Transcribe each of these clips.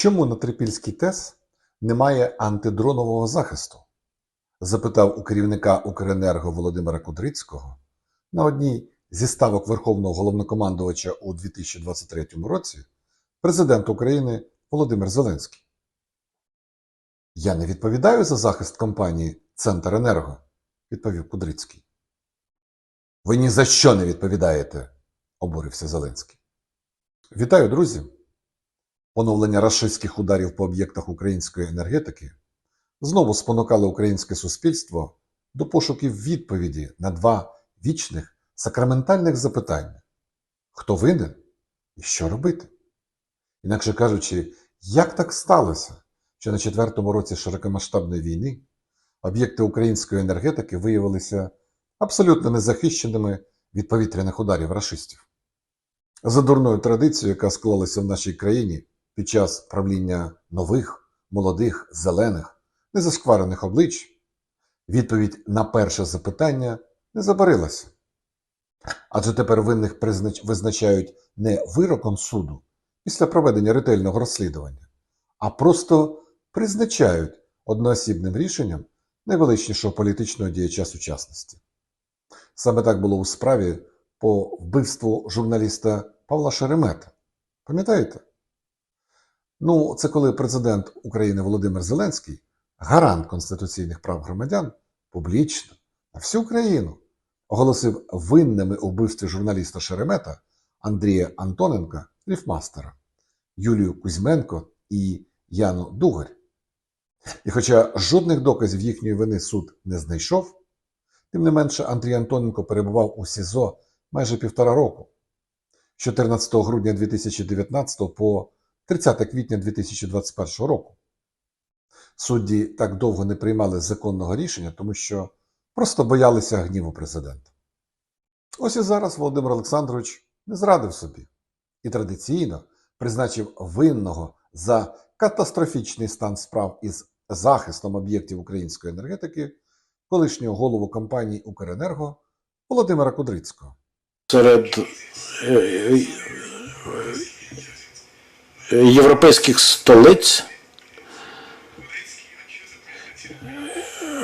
Чому на Трипільській ТЕС немає антидронового захисту? запитав у керівника Укренерго Володимира Кудрицького на одній зі ставок Верховного головнокомандувача у 2023 році президент України Володимир Зеленський. Я не відповідаю за захист компанії Центр Енерго, відповів Кудрицький. Ви ні за що не відповідаєте, обурився Зеленський. Вітаю, друзі! Поновлення рашистських ударів по об'єктах української енергетики знову спонукало українське суспільство до пошуків відповіді на два вічних сакраментальних запитання: хто винен і що робити? Інакше кажучи, як так сталося, що на четвертому році широкомасштабної війни об'єкти української енергетики виявилися абсолютно незахищеними від повітряних ударів рашистів? За дурною традицією, яка склалася в нашій країні під час правління нових, молодих, зелених, незашкварених облич, відповідь на перше запитання не забарилася. Адже тепер винних визначають не вироком суду після проведення ретельного розслідування, а просто призначають одноосібним рішенням найвеличнішого політичного діяча сучасності. Саме так було у справі по вбивству журналіста Павла Шеремета. Пам'ятаєте? Ну, це коли президент України Володимир Зеленський, гарант конституційних прав громадян, публічно на всю країну оголосив винними у вбивстві журналіста Шеремета Андрія Антоненка, ріфмастера, Юлію Кузьменко і Яну Дугарь. І хоча жодних доказів їхньої вини суд не знайшов, тим не менше Андрій Антоненко перебував у СІЗО майже півтора року. З 14 грудня 2019 по 30 квітня 2021 року. Судді так довго не приймали законного рішення, тому що просто боялися гніву президента. Ось і зараз Володимир Олександрович не зрадив собі і традиційно призначив винного за катастрофічний стан справ із захистом об'єктів української енергетики колишнього голову компанії Укренерго Володимира Кудрицького. серед е, європейських столиць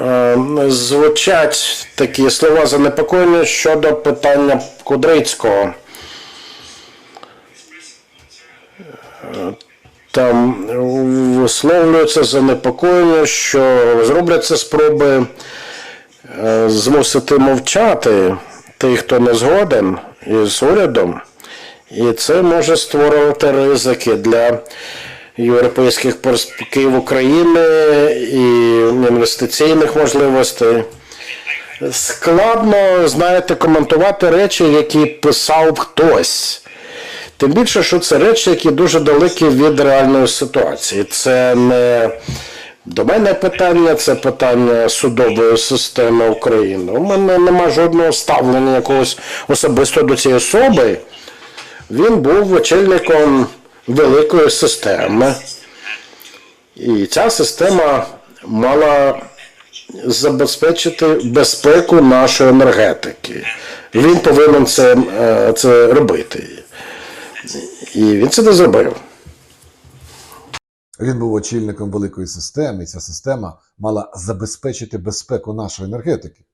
е, звучать такі слова занепокоєння щодо питання Кудрицького. Там висловлюється занепокоєння, що зробляться спроби е, змусити мовчати тих, хто не згоден із урядом, і це може створювати ризики для європейських перспектив України і інвестиційних можливостей. Складно, знаєте, коментувати речі, які писав хтось. Тим більше, що це речі, які дуже далекі від реальної ситуації. Це не до мене питання, це питання судової системи України. У мене нема жодного ставлення якогось особисто до цієї особи. Він був очільником великої системи. І ця система мала забезпечити безпеку нашої енергетики. Він повинен це, е, це робити. І він це не зробив. Він був очільником великої системи, і ця система мала забезпечити безпеку нашої енергетики.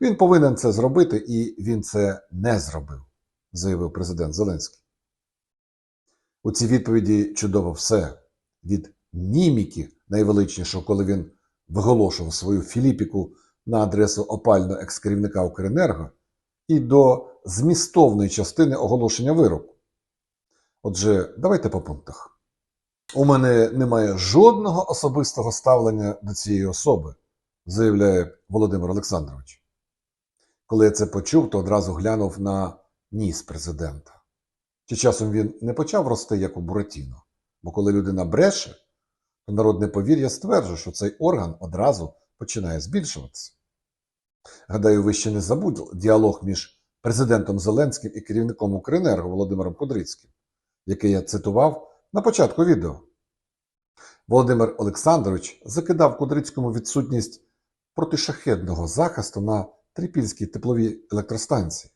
Він повинен це зробити, і він це не зробив, заявив президент Зеленський. У цій відповіді чудово все від міміки найвеличнішого, коли він виголошував свою філіпіку на адресу опального екс-керівника Укренерго, і до змістовної частини оголошення вироку. Отже, давайте по пунктах. У мене немає жодного особистого ставлення до цієї особи, заявляє Володимир Олександрович. Коли я це почув, то одразу глянув на ніс президента. Чи часом він не почав рости як у Буратіно? Бо коли людина бреше, то народне повір'я стверджує, що цей орган одразу починає збільшуватися. Гадаю, ви ще не забудли діалог між президентом Зеленським і керівником Укренерго Володимиром Кудрицьким, який я цитував на початку відео. Володимир Олександрович закидав Кудрицькому відсутність протишахедного захисту на Трипільській тепловій електростанції.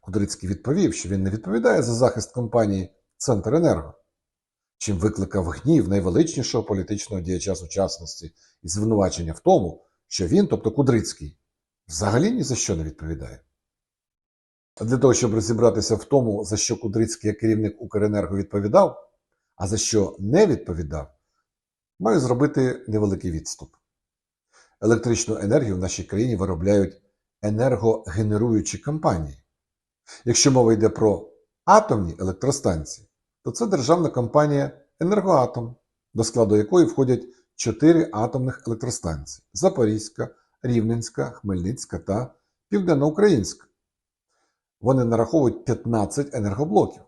Кудрицький відповів, що він не відповідає за захист компанії Центр Енерго. чим викликав гнів найвеличнішого політичного діяча сучасності і звинувачення в тому, що він, тобто Кудрицький, взагалі ні за що не відповідає. А для того, щоб розібратися в тому, за що Кудрицький як керівник Укренерго відповідав, а за що не відповідав, маю зробити невеликий відступ. Електричну енергію в нашій країні виробляють енергогенеруючі компанії. Якщо мова йде про атомні електростанції, то це державна компанія Енергоатом, до складу якої входять чотири атомних електростанції: Запорізька, Рівненська, Хмельницька та Південноукраїнська. Вони нараховують 15 енергоблоків.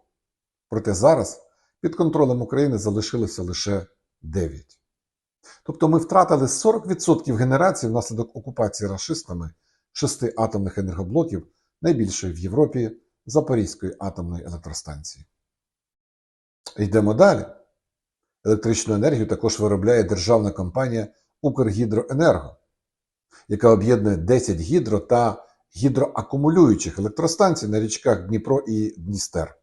Проте зараз під контролем України залишилося лише 9. Тобто ми втратили 40% генерації внаслідок окупації рашистами шести атомних енергоблоків, найбільшої в Європі Запорізької атомної електростанції. Йдемо далі. Електричну енергію також виробляє державна компанія Укргідроенерго, яка об'єднує 10 гідро та гідроакумулюючих електростанцій на річках Дніпро і Дністер.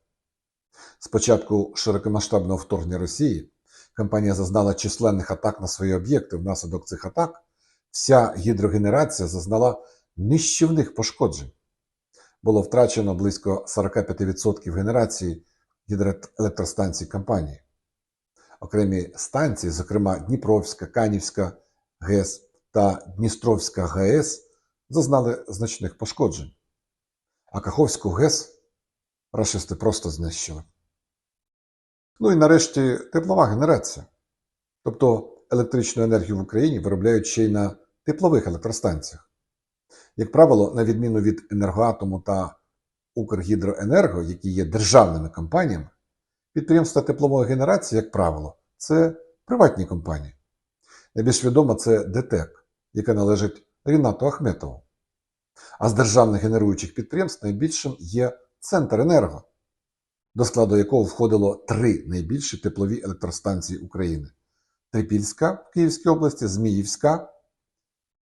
З початку широкомасштабного вторгнення Росії компанія зазнала численних атак на свої об'єкти. Внаслідок цих атак вся гідрогенерація зазнала нищівних пошкоджень. Було втрачено близько 45% генерації гідроелектростанцій компанії. Окремі станції, зокрема Дніпровська, Канівська ГЕС та Дністровська ГАЕС, зазнали значних пошкоджень. А Каховську ГЕС рашисти просто знищили. Ну і нарешті теплова генерація. Тобто електричну енергію в Україні виробляють ще й на теплових електростанціях. Як правило, на відміну від енергоатому та Укргідроенерго, які є державними компаніями, підприємства теплової генерації, як правило, це приватні компанії. Найбільш відома це ДТЕК, яка належить Рінату Ахметову. А з державних генеруючих підприємств найбільшим є Центр Енерго, до складу якого входило три найбільші теплові електростанції України: Трипільська в Київській області, Зміївська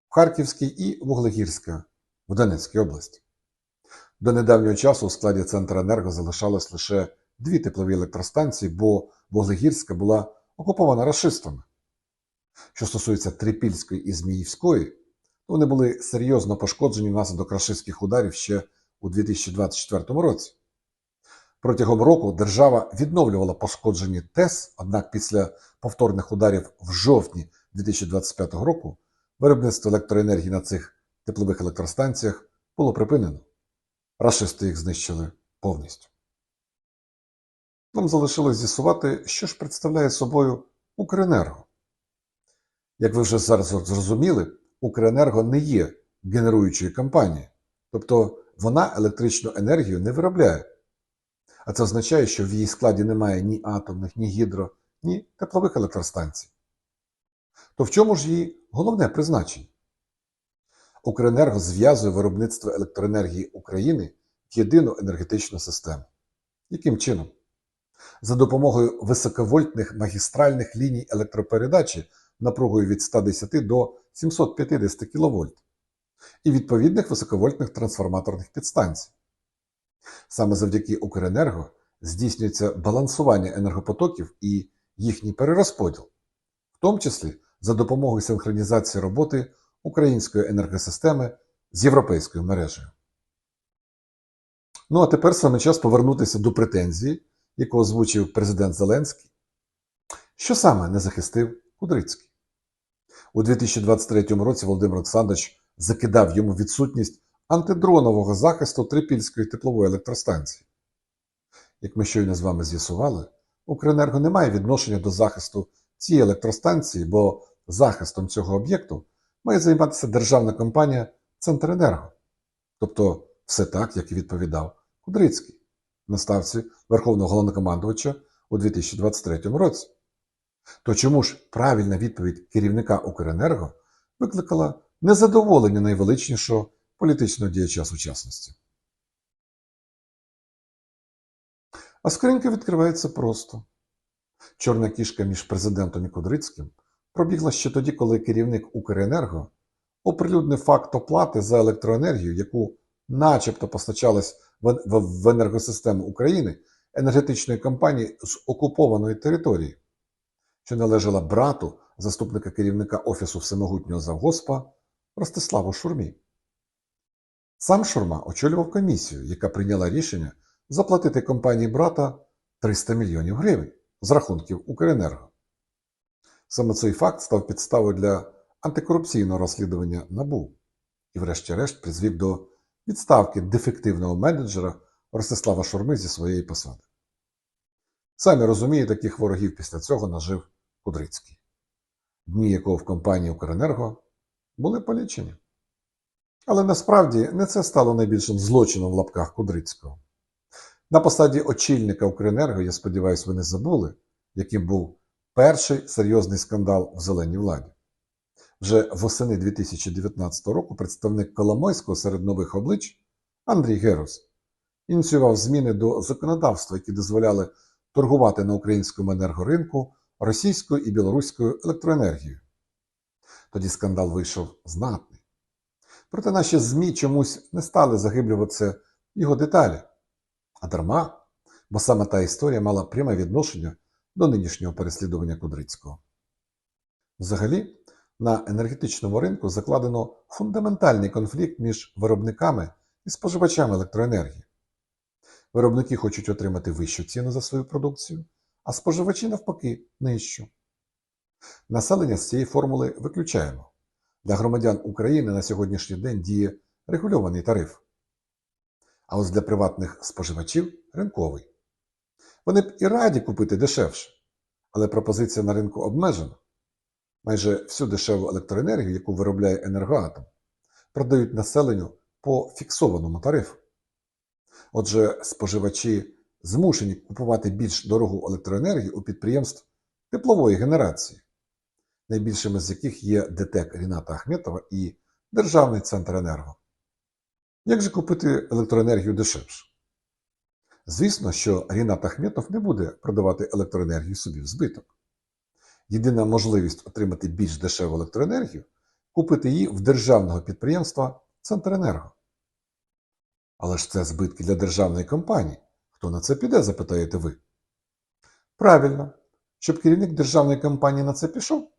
в Харківській і Вуглегірська в Донецькій області. До недавнього часу у складі Центра Енерго залишалось лише дві теплові електростанції, бо Вуглегірська була окупована рашистами. Що стосується Трипільської і Зміївської, то вони були серйозно пошкоджені внаслідок рашистських ударів ще у 2024 році. Протягом року держава відновлювала пошкоджені ТЕС, однак після повторних ударів в жовтні 2025 року виробництво електроенергії на цих теплових електростанціях було припинено. Рашисти їх знищили повністю. Нам залишилось з'ясувати, що ж представляє собою Укренерго. Як ви вже зараз зрозуміли, Укренерго не є генеруючою компанією, тобто вона електричну енергію не виробляє. А це означає, що в її складі немає ні атомних, ні гідро, ні теплових електростанцій. То в чому ж її головне призначення? Укренерго зв'язує виробництво електроенергії України в єдину енергетичну систему. Яким чином? За допомогою високовольтних магістральних ліній електропередачі напругою від 110 до 750 кВт і відповідних високовольтних трансформаторних підстанцій. Саме завдяки Укренерго здійснюється балансування енергопотоків і їхній перерозподіл, в тому числі за допомогою синхронізації роботи української енергосистеми з європейською мережею. Ну а тепер саме час повернутися до претензії, яку озвучив президент Зеленський. Що саме не захистив Кудрицький? У 2023 році Володимир Олександрович закидав йому відсутність антидронового захисту Трипільської теплової електростанції. Як ми щойно з вами з'ясували, Укренерго не має відношення до захисту цієї електростанції, бо захистом цього об'єкту має займатися державна компанія Центренерго. Тобто все так, як і відповідав Кудрицький на ставці Верховного головнокомандувача у 2023 році. То чому ж правильна відповідь керівника Укренерго викликала незадоволення найвеличнішого політичного діяча сучасності? А скринька відкривається просто. Чорна кішка між президентом і Кудрицьким пробігла ще тоді, коли керівник Укренерго оприлюднив факт оплати за електроенергію, яку начебто постачалась в енергосистему України енергетичної компанії з окупованої території, що належала брату заступника керівника Офісу Всемогутнього завгоспа Ростиславу Шурмі. Сам Шурма очолював комісію, яка прийняла рішення заплатити компанії брата 300 мільйонів гривень з рахунків Укренерго. Саме цей факт став підставою для антикорупційного розслідування НАБУ і, врешті-решт, призвів до відставки дефективного менеджера Ростислава Шурми зі своєї посади. Самі розумієте, таких ворогів після цього нажив Кудрицький, дні якого в компанії Укренерго були полічені. Але насправді не це стало найбільшим злочином в лапках Кудрицького. На посаді очільника Укренерго, я сподіваюся, ви не забули, яким був перший серйозний скандал в зеленій владі. Вже восени 2019 року представник Коломойського серед нових облич Андрій Герус ініціював зміни до законодавства, які дозволяли торгувати на українському енергоринку російською і білоруською електроенергією. Тоді скандал вийшов знатний. Проте наші ЗМІ чомусь не стали заглиблюватися в його деталі. А дарма, бо саме та історія мала пряме відношення до нинішнього переслідування Кудрицького. Взагалі, на енергетичному ринку закладено фундаментальний конфлікт між виробниками і споживачами електроенергії. Виробники хочуть отримати вищу ціну за свою продукцію, а споживачі навпаки нижчу. Населення з цієї формули виключаємо. Для громадян України на сьогоднішній день діє регульований тариф. А ось для приватних споживачів ринковий. Вони б і раді купити дешевше, але пропозиція на ринку обмежена. Майже всю дешеву електроенергію, яку виробляє енергоатом, продають населенню по фіксованому тарифу. Отже, споживачі змушені купувати більш дорогу електроенергію у підприємств теплової генерації, найбільшими з яких є ДТЕК Ріната Ахметова і Державний центр енерго. Як же купити електроенергію дешевше? Звісно, що Рінат Ахметов не буде продавати електроенергію собі в збиток. Єдина можливість отримати більш дешеву електроенергію купити її в державного підприємства Центренерго. Але ж це збитки для державної компанії. Хто на це піде, запитаєте ви? Правильно, щоб керівник державної компанії на це пішов,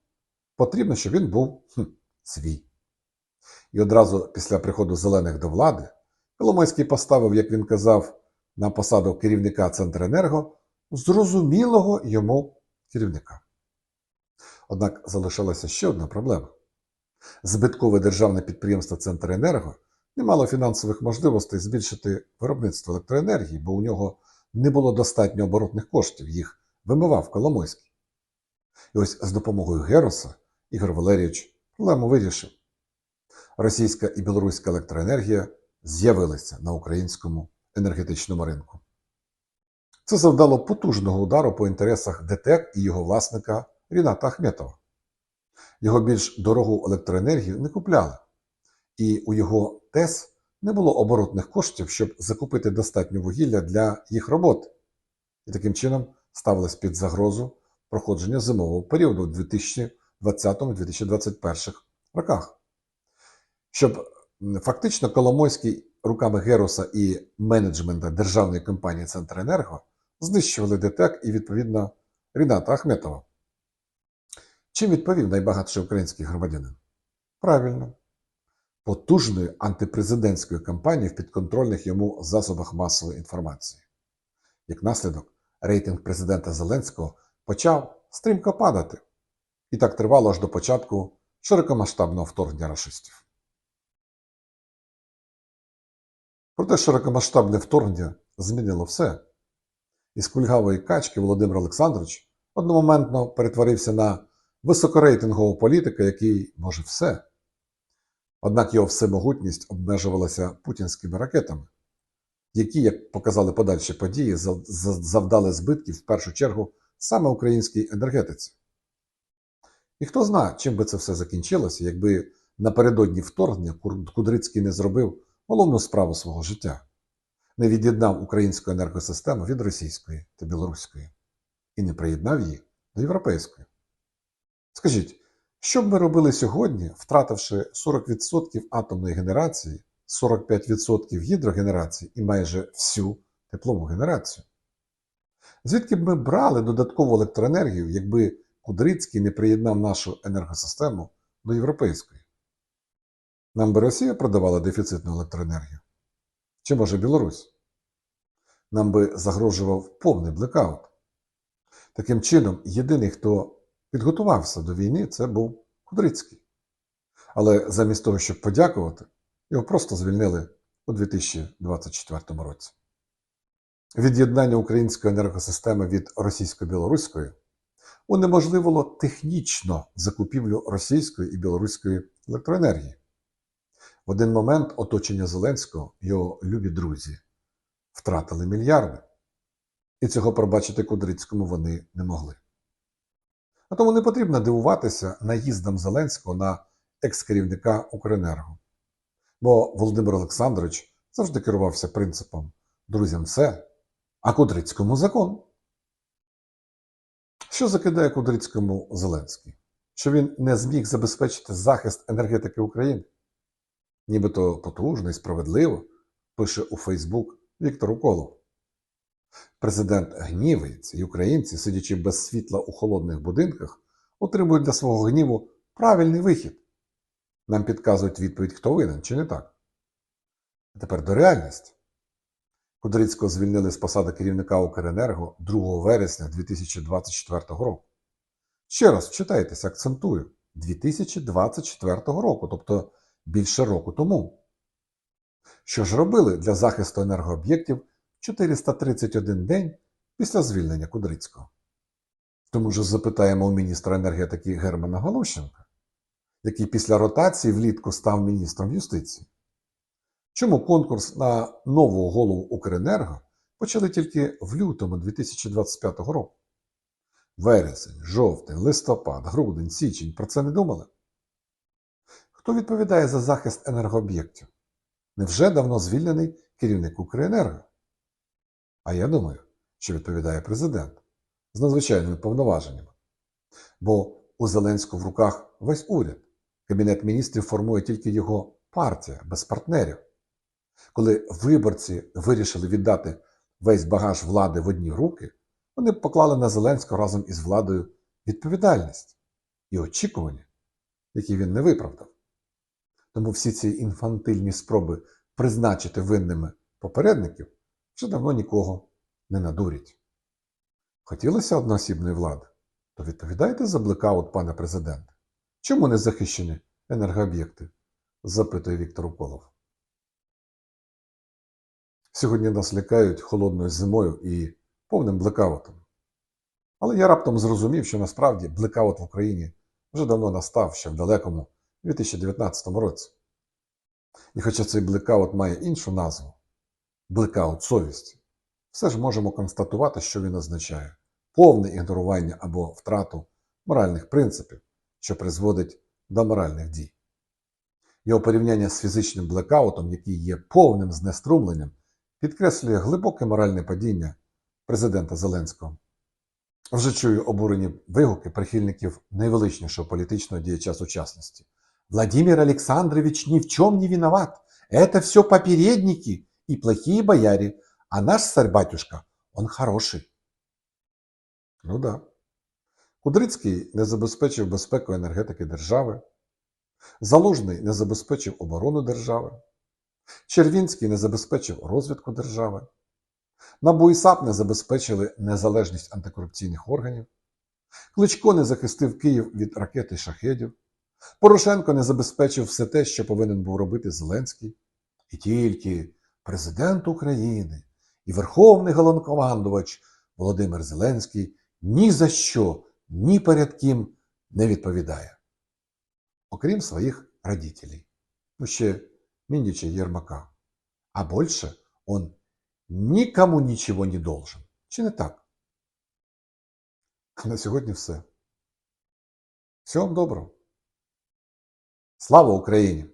потрібно, щоб він був хм, свій. І одразу після приходу зелених до влади Коломойський поставив, як він казав, на посаду керівника Центренерго зрозумілого йому керівника. Однак залишилася ще одна проблема. Збиткове державне підприємство Центренерго не мало фінансових можливостей збільшити виробництво електроенергії, бо у нього не було достатньо оборотних коштів, їх вимивав Коломойський. І ось з допомогою Героса Ігор Валерійович проблему вирішив. Російська і білоруська електроенергія з'явилися на українському енергетичному ринку. Це завдало потужного удару по інтересах ДТЕК і його власника Ріната Ахметова. Його більш дорогу електроенергію не купляли, і у його ТЕС не було оборотних коштів, щоб закупити достатньо вугілля для їх роботи, і таким чином ставилось під загрозу проходження зимового періоду у 2020-2021 роках. Щоб фактично Коломойський руками Героса і менеджмента державної компанії Центренерго знищували ДТЕК і, відповідно, Ріната Ахметова. Чим відповів найбагатший український громадянин? Правильно, потужною антипрезидентською кампанією в підконтрольних йому засобах масової інформації. Як наслідок, рейтинг президента Зеленського почав стрімко падати, і так тривало аж до початку широкомасштабного вторгнення рашистів. Проте широкомасштабне вторгнення змінило все. Із кульгавої качки Володимир Олександрович одномоментно перетворився на високорейтингового політика, який може все. Однак його всемогутність обмежувалася путінськими ракетами, які, як показали подальші події, зав- зав- завдали збитків в першу чергу саме українській енергетиці. І хто знає, чим би це все закінчилося, якби напередодні вторгнення Кудрицький не зробив головну справу свого життя, не від'єднав українську енергосистему від російської та білоруської і не приєднав її до європейської. Скажіть, що б ми робили сьогодні, втративши 40% атомної генерації, 45% гідрогенерації і майже всю теплову генерацію? Звідки б ми брали додаткову електроенергію, якби Кудрицький не приєднав нашу енергосистему до європейської? Нам би Росія продавала дефіцитну електроенергію? Чи може Білорусь? Нам би загрожував повний блекаут. Таким чином, єдиний, хто підготувався до війни, це був Кудрицький. Але замість того, щоб подякувати, його просто звільнили у 2024 році. Від'єднання української енергосистеми від російсько-білоруської унеможливило технічно закупівлю російської і білоруської електроенергії. Один момент оточення Зеленського, його любі друзі, втратили мільярди. І цього пробачити Кудрицькому вони не могли. А тому не потрібно дивуватися наїздом Зеленського на екс-керівника Укренерго. Бо Володимир Олександрович завжди керувався принципом друзям все, а Кудрицькому закон. Що закидає Кудрицькому Зеленський? Що він не зміг забезпечити захист енергетики України? Нібито потужно і справедливо, пише у Фейсбук Віктор Уколов. Президент гнівається, і українці, сидячи без світла у холодних будинках, отримують для свого гніву правильний вихід. Нам підказують відповідь, хто винен, чи не так. А тепер до реальності. Кудрицького звільнили з посади керівника Укренерго 2 вересня 2024 року. Ще раз вчитайтеся, акцентую, 2024 року, тобто більше року тому. Що ж робили для захисту енергооб'єктів 431 день після звільнення Кудрицького? Тому ж запитаємо у міністра енергетики Германа Голощенка, який після ротації влітку став міністром юстиції. Чому конкурс на нового голову Укренерго почали тільки в лютому 2025 року? Вересень, жовтень, листопад, грудень, січень про це не думали? Хто відповідає за захист енергооб'єктів? Невже давно звільнений керівник Укренерго? А я думаю, що відповідає президент з надзвичайними повноваженнями. Бо у Зеленського в руках весь уряд. Кабінет міністрів формує тільки його партія без партнерів. Коли виборці вирішили віддати весь багаж влади в одні руки, вони поклали на Зеленського разом із владою відповідальність і очікування, які він не виправдав. Тому всі ці інфантильні спроби призначити винними попередників вже давно нікого не надурять. Хотілося одноосібної влади, то відповідайте за блекаут, пане президенте. Чому не захищені енергооб'єкти? запитує Віктор Уколов. Сьогодні нас лякають холодною зимою і повним блекаутом. Але я раптом зрозумів, що насправді блекаут в Україні вже давно настав ще в далекому 2019 році. І хоча цей блекаут має іншу назву блекаут совісті, все ж можемо констатувати, що він означає повне ігнорування або втрату моральних принципів, що призводить до моральних дій. Його порівняння з фізичним блекаутом, який є повним знеструмленням, підкреслює глибоке моральне падіння президента Зеленського. Вже чую обурені вигуки прихильників найвеличнішого політичного діяча сучасності. Владимир Александрович ни в чем не виноват. Это все попередники и плохие бояре. А наш царь-батюшка, он хороший. Ну да. Кудрицький не забезпечив безпеку енергетики держави. Залужний не забезпечив оборону держави. Червінський не забезпечив розвідку держави. НАБУ і САП не забезпечили незалежність антикорупційних органів. Кличко не захистив Київ від ракет і шахедів. Порошенко не забезпечив все те, що повинен був робити Зеленський. І тільки президент України і Верховний головнокомандувач Володимир Зеленський ні за що, ні перед ким не відповідає. Окрім своїх родителей. Ну ще Миндича и Ермака. А больше он никому ничего не должен. Чи не так? На сьогодні все. Всього вам доброго. Слава Україні!